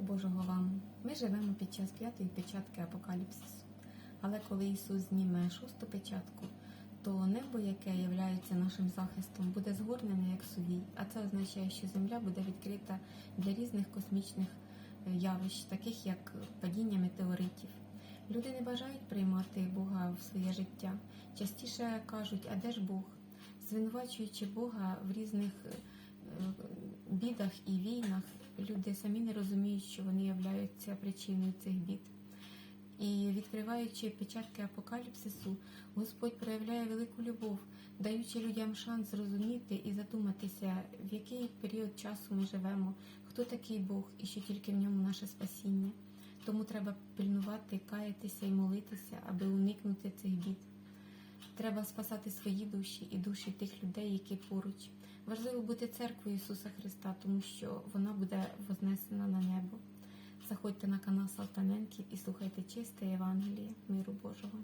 Миру Божого вам. Ми живемо під час п'ятої печатки апокаліпсису. Але коли Ісус зніме шосту печатку, то небо, яке є нашим захистом, буде згорнене як сувій, а це означає, що земля буде відкрита для різних космічних е, явищ, таких як падіння метеоритів. Люди не бажають приймати Бога в своє життя. Частіше кажуть, а де ж Бог? Звинувачуючи Бога в різних е, бідах і війнах, люди самі не розуміють, що вони являються причиною цих бід. І відкриваючи печатки апокаліпсису, Господь проявляє велику любов, даючи людям шанс зрозуміти і задуматися, в який період часу ми живемо, хто такий Бог і що тільки в ньому наше спасіння. Тому треба пильнувати, каятися і молитися, аби уникнути цих бід. Треба спасати свої душі і душі тих людей, які поруч. Важливо бути церквою Ісуса Христа, тому що вона буде вознесена на небо. Заходьте на канал Салтаненків і слухайте чисте Євангеліє миру Божого.